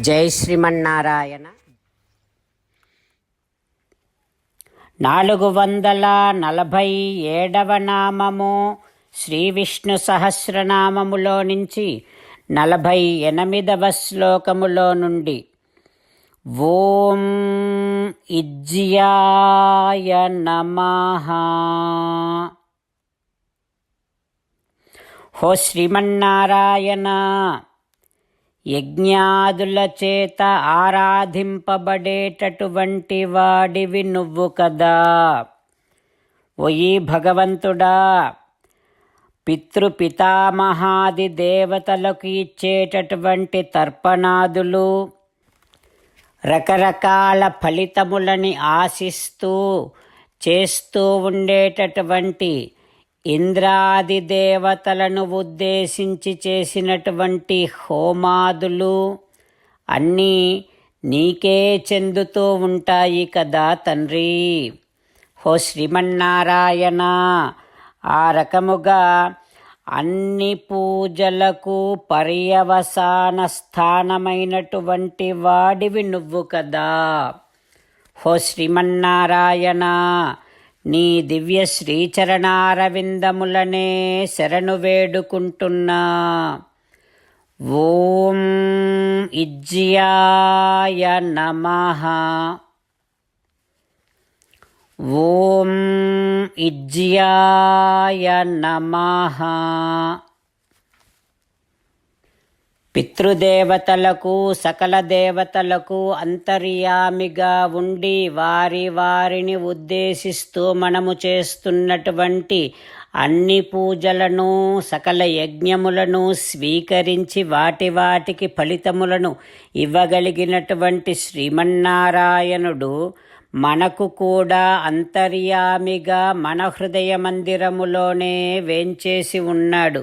జై శ్రీమన్నారాయణ. నాలుగు వందల నలభై ఏడవ నామము శ్రీ విష్ణు సహస్రనామములో నుంచి నలభై ఎనిమిదవ శ్లోకములో నుండి ఓం ఇజ్యాయ నమః. హో శ్రీమన్నారాయణ. యజ్ఞాదుల చేత ఆరాధింపబడేటటువంటి వాడివి నువ్వు కదా. ఒయి భగవంతుడా పితృపితామహాది దేవతలకు ఇచ్చేటటువంటి తర్పణాదులు రకరకాల ఫలితములని ఆశిస్తూ చేస్తూ ఉండేటటువంటి ఇంద్రాది దేవతలను ఉద్దేశించి చేసినటువంటి హోమాదులు అన్నీ నీకే చెందుతూ ఉంటాయి కదా తండ్రి. హో శ్రీమన్నారాయణ ఆ రకముగా అన్ని పూజలకు పర్యవసాన స్థానమైనటువంటి వాడివి నువ్వు కదా. హో శ్రీమన్నారాయణ నీ దివ్య శ్రీచరణారవిందములనే శరణు వేడుకుంటున్నా. ఓం ఇజ్యాయ నమః. ఓం ఇజ్యాయ నమః. పితృదేవతలకు సకల దేవతలకు అంతర్యామిగా ఉండి వారి వారిని ఉద్దేశిస్తూ మనము చేస్తున్నటువంటి అన్ని పూజలను సకల యజ్ఞములను స్వీకరించి వాటి వాటికి ఫలితములను ఇవ్వగలిగినటువంటి శ్రీమన్నారాయణుడు మనకు కూడా అంతర్యామిగా మన హృదయ మందిరములోనే వేంచేసి ఉన్నాడు.